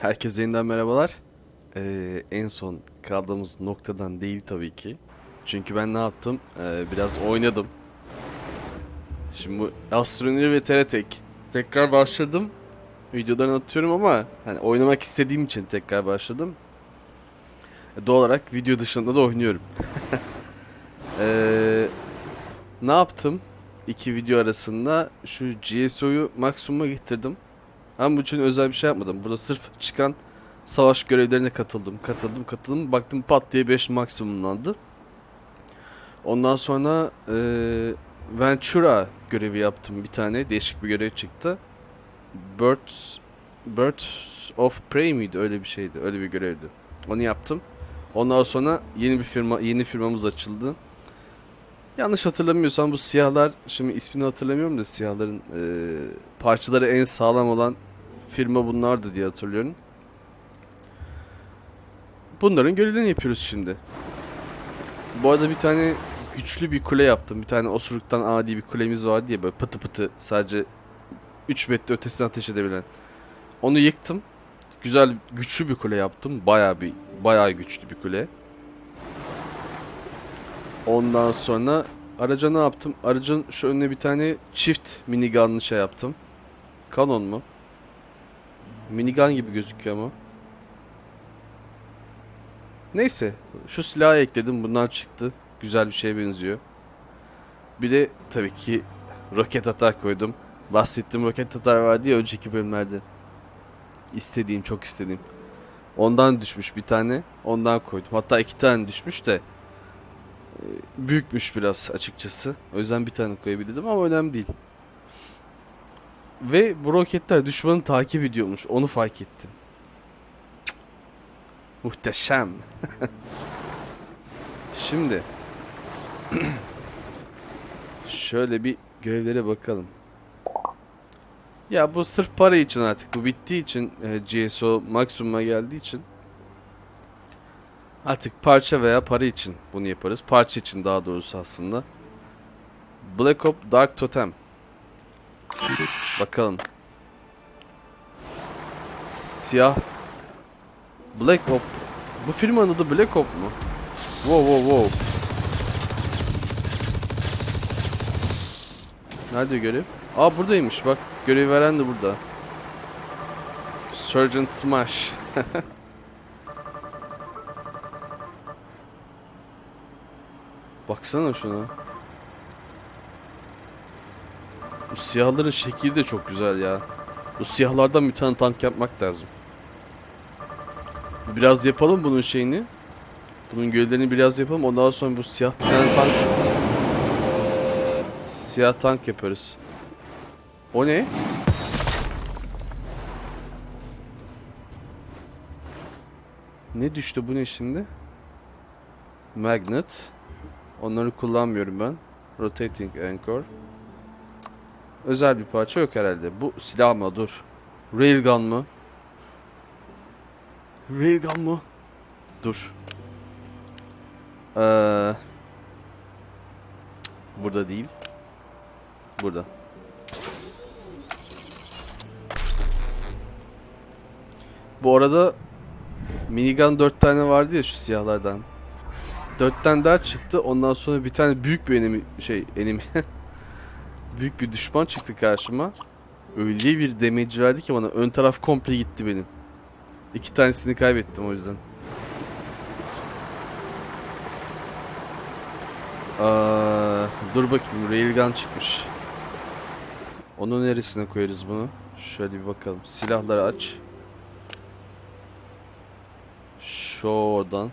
Herkese yeniden merhabalar. Ee, en son kaldığımız noktadan değil tabii ki. Çünkü ben ne yaptım? Ee, biraz oynadım. Şimdi bu Astronomy ve Teretek. Tekrar başladım. Videolarını atıyorum ama hani oynamak istediğim için tekrar başladım. E, Doğal olarak video dışında da oynuyorum. Ee, ne yaptım? İki video arasında şu GSO'yu maksimuma getirdim. Ama bu için özel bir şey yapmadım. Burada sırf çıkan savaş görevlerine katıldım. Katıldım, katıldım. Baktım pat diye 5 maksimumlandı. Ondan sonra eee Ventura görevi yaptım bir tane. Değişik bir görev çıktı. Birds, Birds of Prey miydi? Öyle bir şeydi. Öyle bir görevdi. Onu yaptım. Ondan sonra yeni bir firma, yeni firmamız açıldı. Yanlış hatırlamıyorsam bu siyahlar, şimdi ismini hatırlamıyorum da siyahların eee, parçaları en sağlam olan firma bunlardı diye hatırlıyorum. Bunların görevlerini yapıyoruz şimdi. Bu arada bir tane güçlü bir kule yaptım. Bir tane osuruktan adi bir kulemiz var diye böyle pıtı pıtı sadece 3 metre ötesine ateş edebilen. Onu yıktım. Güzel güçlü bir kule yaptım. Bayağı bir bayağı güçlü bir kule. Ondan sonra araca ne yaptım? Aracın şu önüne bir tane çift minigunlı şey yaptım. Canon mu? Minigun gibi gözüküyor ama. Neyse. Şu silahı ekledim. Bundan çıktı. Güzel bir şeye benziyor. Bir de tabii ki roket atar koydum. Bahsettiğim roket atar vardı ya önceki bölümlerde. İstediğim, çok istediğim. Ondan düşmüş bir tane. Ondan koydum. Hatta iki tane düşmüş de. e, Büyükmüş biraz açıkçası. O yüzden bir tane koyabilirdim ama önemli değil. Ve bu roketler düşmanı takip ediyormuş. Onu fark ettim. Cık. Muhteşem. Şimdi şöyle bir görevlere bakalım. Ya bu sırf para için artık. Bu bittiği için e, GSO maksimuma geldiği için artık parça veya para için bunu yaparız. Parça için daha doğrusu aslında. Black Ops Dark Totem. Bakalım. Siyah. Black Ops. Bu firmanın adı Black Ops mu? Wow wow wow. Nerede görev? Aa buradaymış bak. Görev veren de burada. Sergeant Smash. Baksana şuna. Bu siyahların şekli de çok güzel ya. Bu siyahlardan bir tane tank yapmak lazım. Biraz yapalım bunun şeyini. Bunun göllerini biraz yapalım. Ondan sonra bu siyah bir tane tank... Siyah tank yaparız. O ne? Ne düştü bu ne şimdi? Magnet. Onları kullanmıyorum ben. Rotating Anchor. Özel bir parça yok herhalde. Bu silah mı? Dur. Railgun mı? Railgun mu? Dur. Ee, burada değil. Burada. Bu arada minigun 4 tane vardı ya şu siyahlardan. 4 tane daha çıktı. Ondan sonra bir tane büyük bir enemi şey enemi büyük bir düşman çıktı karşıma. Öyle bir damage verdi ki bana ön taraf komple gitti benim. İki tanesini kaybettim o yüzden. Aa, dur bakayım railgun çıkmış. Onu neresine koyarız bunu? Şöyle bir bakalım. Silahları aç. Şuradan.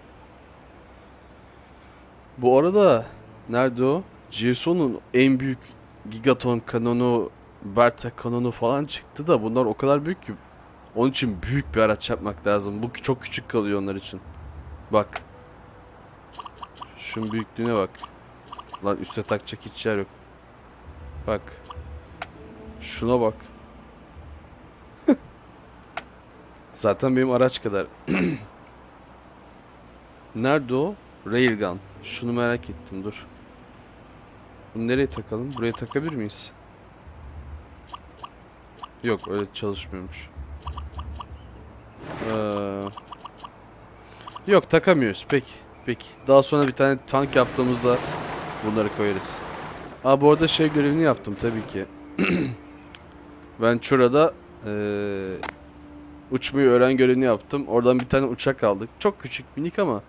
Bu arada nerede o? GSO'nun en büyük Gigaton kanonu, Berta kanonu falan çıktı da bunlar o kadar büyük ki onun için büyük bir araç yapmak lazım. Bu çok küçük kalıyor onlar için. Bak. Şunun büyüklüğüne bak. Lan üste takacak hiç yer yok. Bak. Şuna bak. Zaten benim araç kadar. Nerede o? Railgun. Şunu merak ettim dur. Bunu nereye takalım? Buraya takabilir miyiz? Yok öyle çalışmıyormuş. Yok takamıyoruz. Peki. Peki. Daha sonra bir tane tank yaptığımızda bunları koyarız. Aa bu arada şey görevini yaptım tabii ki. Ventura'da eee uçmayı öğren görevini yaptım. Oradan bir tane uçak aldık. Çok küçük minik ama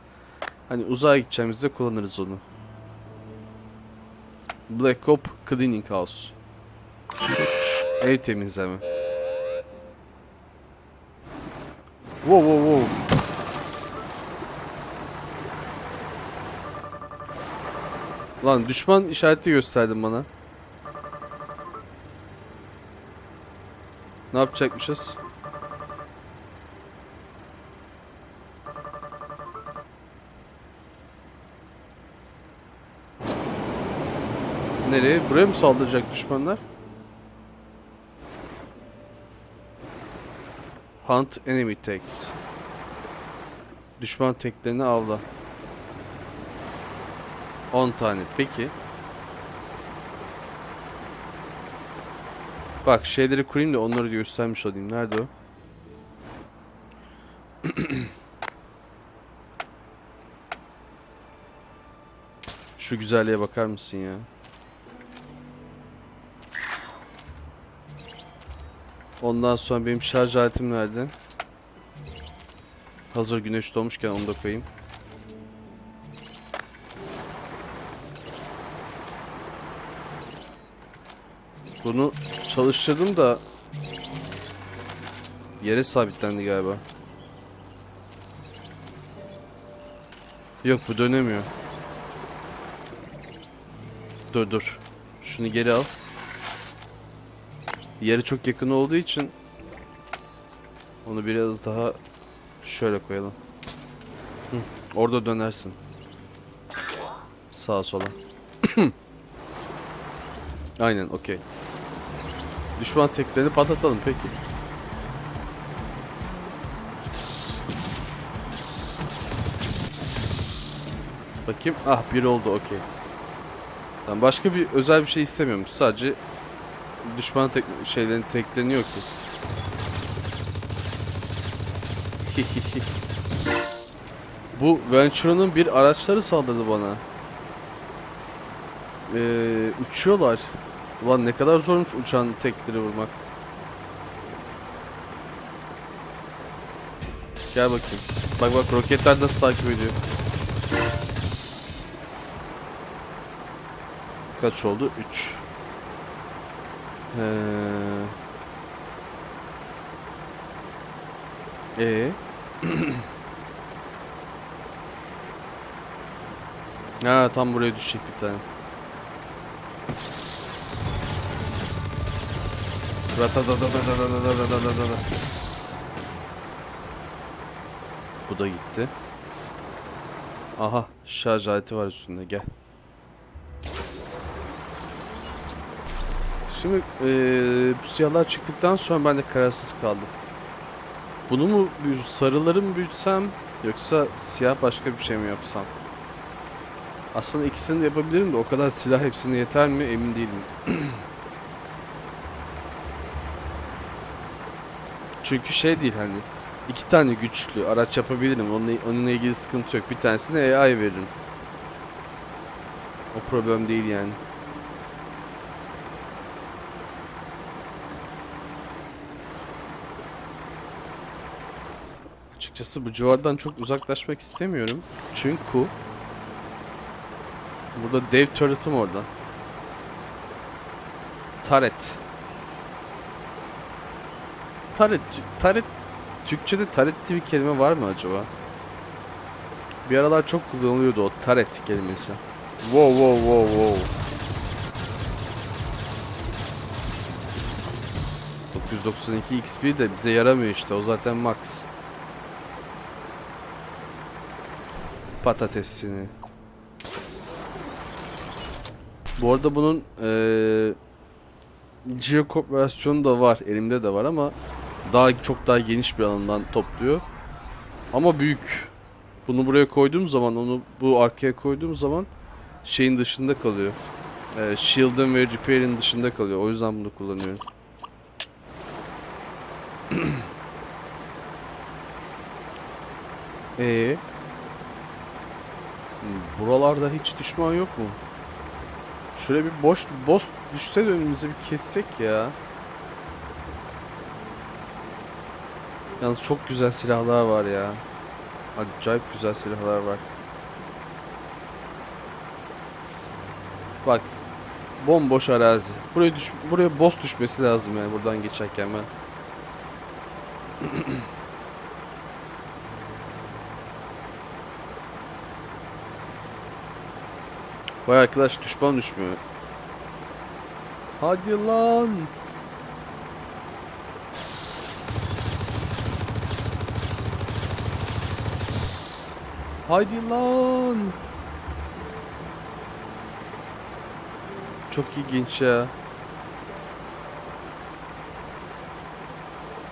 hani uzağa gideceğimizde kullanırız onu. Black Hop Cleaning House. Ev temizleme. Wow wow wow. Lan düşman işareti gösterdin bana. Ne yapacakmışız? Nereye? Buraya mı saldıracak düşmanlar? Hunt enemy tanks. Düşman teklerini avla. 10 tane. Peki. Bak şeyleri kurayım da onları göstermiş olayım. Nerede o? Şu güzelliğe bakar mısın ya? Ondan sonra benim şarj aletim nerede? Hazır güneş doğmuşken onu da koyayım. Bunu çalıştırdım da yere sabitlendi galiba. Yok bu dönemiyor. Dur dur. Şunu geri al. Yere çok yakın olduğu için onu biraz daha şöyle koyalım. Hı, orada dönersin. Sağa sola. Aynen okey. Düşman teklerini patlatalım peki. Bakayım. Ah bir oldu okey. Tamam başka bir özel bir şey istemiyormuş. Sadece düşman tek şeylerin teklerini yok ki. Bu Ventura'nın bir araçları saldırdı bana. Ee, uçuyorlar. Ulan ne kadar zormuş uçan tekleri vurmak. Gel bakayım. Bak bak roketler nasıl takip ediyor. Kaç oldu? 3. Ee. Ee? ha tam buraya düşecek bir tane. Bu da gitti. Aha şarj aleti var üstünde gel. Şimdi eee bu siyahlar çıktıktan sonra ben de kararsız kaldım. Bunu mu sarıları mı büyütsem yoksa siyah başka bir şey mi yapsam? Aslında ikisini de yapabilirim de o kadar silah hepsine yeter mi emin değilim. Çünkü şey değil hani iki tane güçlü araç yapabilirim. Onunla, onunla ilgili sıkıntı yok. Bir tanesine AI veririm. O problem değil yani. Açıkçası bu civardan çok uzaklaşmak istemiyorum. Çünkü burada dev turret'ım orada. Taret. Taret, taret Türkçe'de taret diye bir kelime var mı acaba? Bir aralar çok kullanılıyordu o taret kelimesi. Wow wow wow wow. 992 XP de bize yaramıyor işte o zaten max. Patatesini. Bu arada bunun eee Geocop versiyonu da var. Elimde de var ama daha çok daha geniş bir alandan topluyor. Ama büyük. Bunu buraya koyduğum zaman onu bu arkaya koyduğum zaman şeyin dışında kalıyor. Ee, shield'ın ve repair'in dışında kalıyor. O yüzden bunu kullanıyorum. Ee, Hmm, Buralarda hiç düşman yok mu? Şöyle bir boş boss düşse de önümüze bir kessek ya. Yalnız çok güzel silahlar var ya. Acayip güzel silahlar var. Bak. Bomboş arazi. Buraya düş buraya boss düşmesi lazım yani buradan geçerken ben. Vay arkadaş düşman düşmüyor. Hadi lan. Haydi lan. Çok ilginç ya.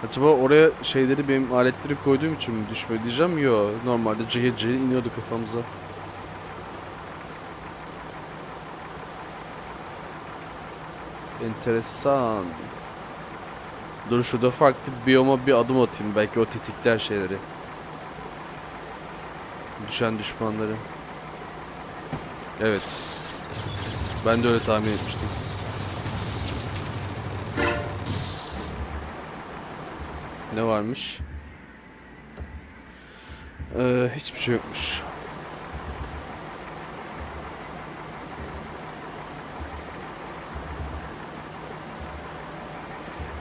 Acaba oraya şeyleri benim aletleri koyduğum için mi düşmüyor diyeceğim. Yo normalde cehil cehil iniyordu kafamıza. Enteresan. Dur şurada farklı biyoma bir adım atayım. Belki o tetikler şeyleri. Düşen düşmanları. Evet. Ben de öyle tahmin etmiştim. Ne varmış? Ee, hiçbir şey yokmuş.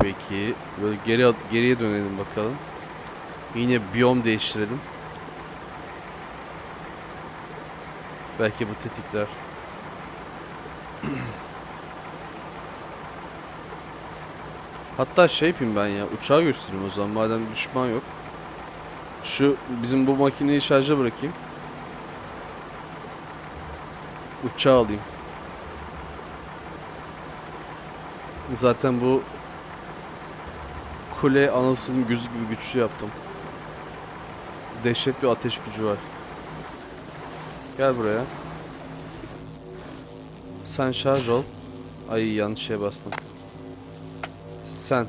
Peki böyle geri geriye dönelim bakalım. Yine biyom değiştirelim. Belki bu tetikler. Hatta şey yapayım ben ya uçağı göstereyim o zaman madem düşman yok. Şu bizim bu makineyi şarja bırakayım. Uçağı alayım. Zaten bu kule anasının gözü gibi güçlü yaptım. Dehşet bir ateş gücü var. Gel buraya. Sen şarj ol. Ay yanlış şeye bastım. Sen.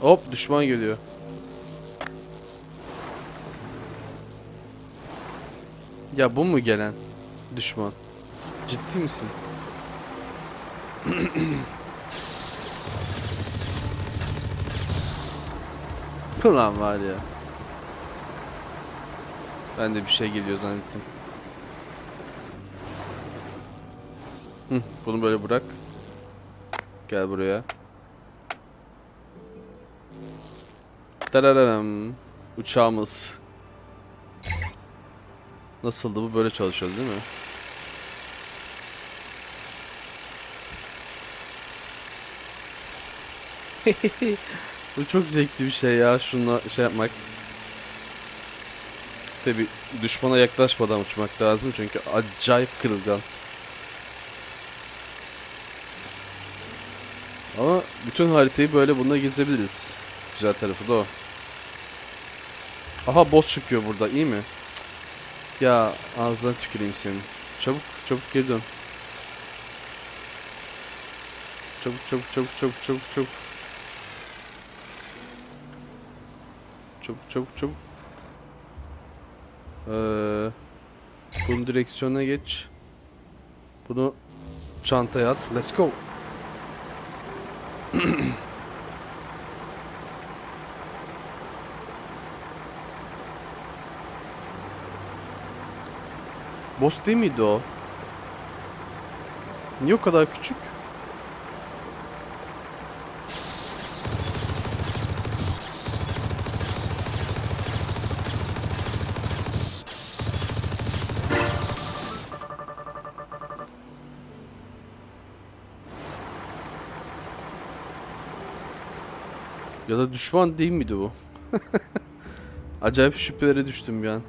Hop düşman geliyor. Ya bu mu gelen düşman? Ciddi misin? Ulan var ya. Ben de bir şey geliyor zannettim. Hı, bunu böyle bırak. Gel buraya. Darararam. Uçağımız. Nasıldı bu? Böyle çalışıyor değil mi? Bu çok zevkli bir şey ya. Şunla şey yapmak. Tabi düşmana yaklaşmadan uçmak lazım çünkü acayip kırılgan. Ama bütün haritayı böyle bununla gezebiliriz. Güzel tarafı da o. Aha boss çıkıyor burada iyi mi? Cık. Ya ağzına tüküreyim senin. Çabuk çabuk geri dön. Çabuk çabuk çabuk çabuk çabuk çabuk. Çabuk çabuk çabuk. Ee, bunu direksiyona geç. Bunu çantaya at. Let's go. Boss değil miydi o? Niye o kadar küçük? Ya da düşman değil miydi bu? Acayip şüphelere düştüm bir an.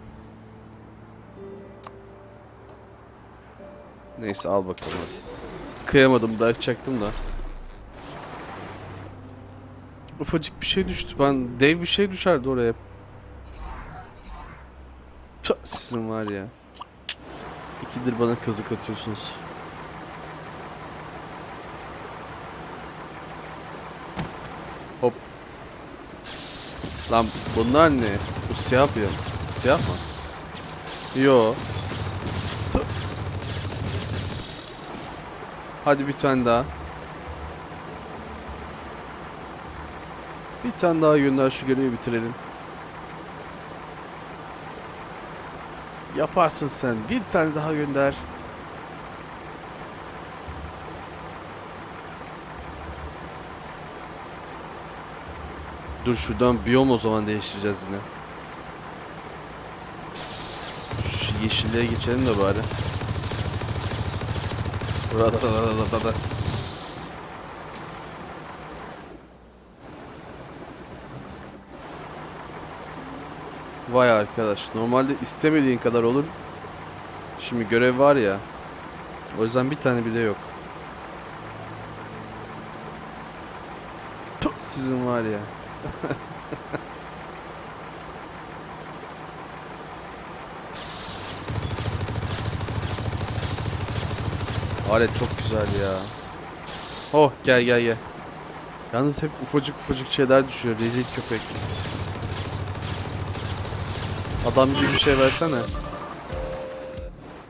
Neyse al bakalım hadi. Kıyamadım bırakacaktım da. Ufacık bir şey düştü. Ben dev bir şey düşerdi oraya. Sizin var ya. İkidir bana kazık atıyorsunuz. Lan bunlar ne? Bu siyah bir. Siyah mı? Yo. Hadi bir tane daha. Bir tane daha gönder şu görevi bitirelim. Yaparsın sen. Bir tane daha gönder. Dur şuradan biyom o zaman değiştireceğiz yine. Şu yeşilliğe geçelim de bari. Radadadadadada. Vay arkadaş. Normalde istemediğin kadar olur. Şimdi görev var ya. O yüzden bir tane bile yok. Tuh, sizin var ya. Alet çok güzel ya. Oh gel gel gel. Yalnız hep ufacık ufacık şeyler düşüyor. Rezil köpek. Adam gibi bir şey versene.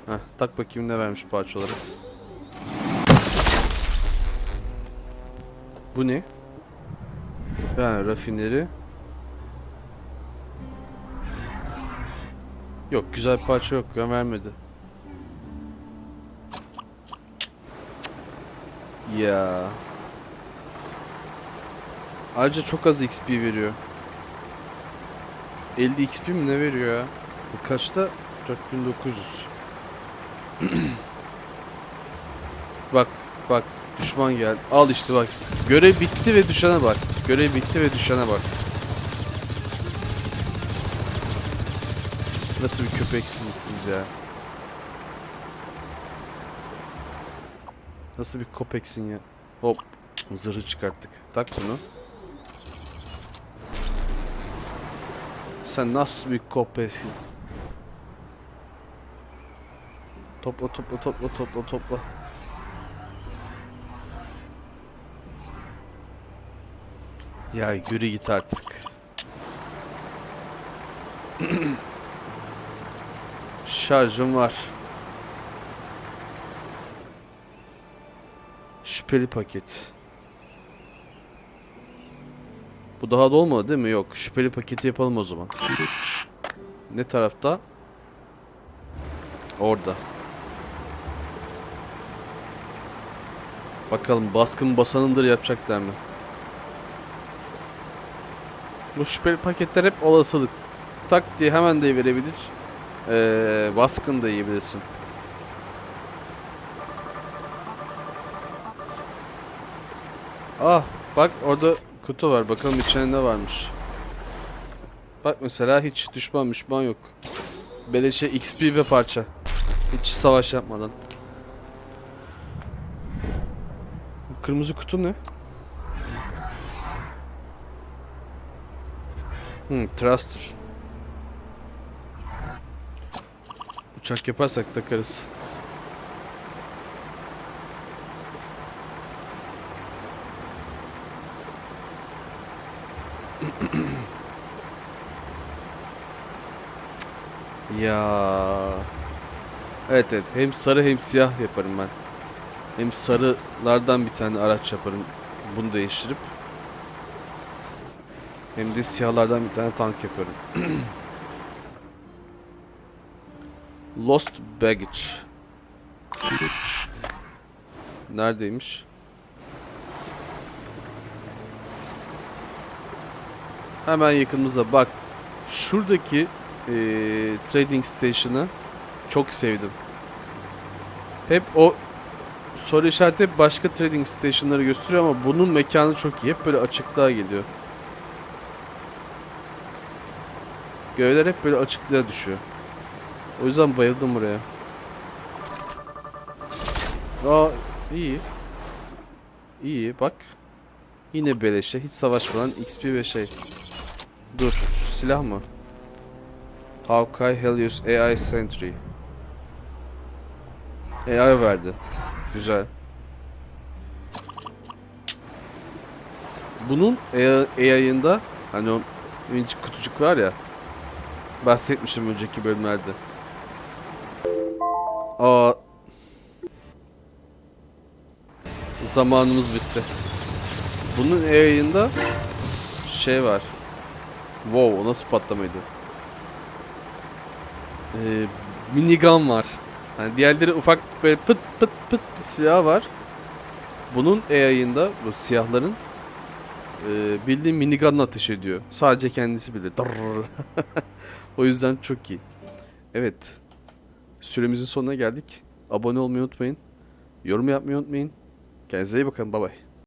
Heh, tak bakayım ne vermiş parçaları. Bu ne? Ha, rafineri. Yok güzel parça yok ya vermedi. Ya. Ayrıca çok az XP veriyor. 50 XP mi ne veriyor ya? Bu kaçta? 4900. bak bak düşman geldi. Al işte bak. Görev bitti ve düşene bak. Görev bitti ve düşene bak. Nasıl bir köpeksiniz siz ya? Nasıl bir köpeksin ya? Hop. Zırhı çıkarttık. Tak bunu. Sen nasıl bir köpeksin? Topla topla topla topla topla. Ya yürü git artık. Şarjım var. Şüpheli paket. Bu daha da değil mi? Yok. Şüpheli paketi yapalım o zaman. Ne tarafta? Orada. Bakalım baskın basanındır yapacaklar mı? Bu şüpheli paketler hep olasılık. Tak diye hemen de verebilir. Ee, baskın da yiyebilirsin. Ah bak orada kutu var. Bakalım içinde ne varmış. Bak mesela hiç düşman düşman yok. Beleşe XP ve parça. Hiç savaş yapmadan. Kırmızı kutu ne? Hmm, thruster. Uçak yaparsak takarız. Ya. Evet evet. Hem sarı hem siyah yaparım ben. Hem sarılardan bir tane araç yaparım. Bunu değiştirip. Hem de siyahlardan bir tane tank yaparım. Lost baggage. Neredeymiş? Hemen yakınımızda bak. Şuradaki eee, trading station'ı çok sevdim. Hep o soru işareti hep başka trading station'ları gösteriyor ama bunun mekanı çok iyi. Hep böyle açıklığa geliyor. Görevler hep böyle açıklığa düşüyor. O yüzden bayıldım buraya. Aa iyi. İyi bak. Yine beleşe hiç savaşmadan XP ve şey. Dur silah mı? Hawkeye Helios AI Sentry. AI verdi. Güzel. Bunun AI'ında hani o kutucuk var ya bahsetmiştim önceki bölümlerde. Aa Zamanımız bitti. Bunun yayında şey var. Wow o nasıl patlamaydı? Ee, minigun var. Yani diğerleri ufak böyle pıt pıt pıt silah var. Bunun yayında bu siyahların e, bildiğin minigunla ateş ediyor. Sadece kendisi bilir. O yüzden çok iyi. Evet. Süremizin sonuna geldik. Abone olmayı unutmayın. Yorum yapmayı unutmayın. Kendinize iyi bakın. Bay bay.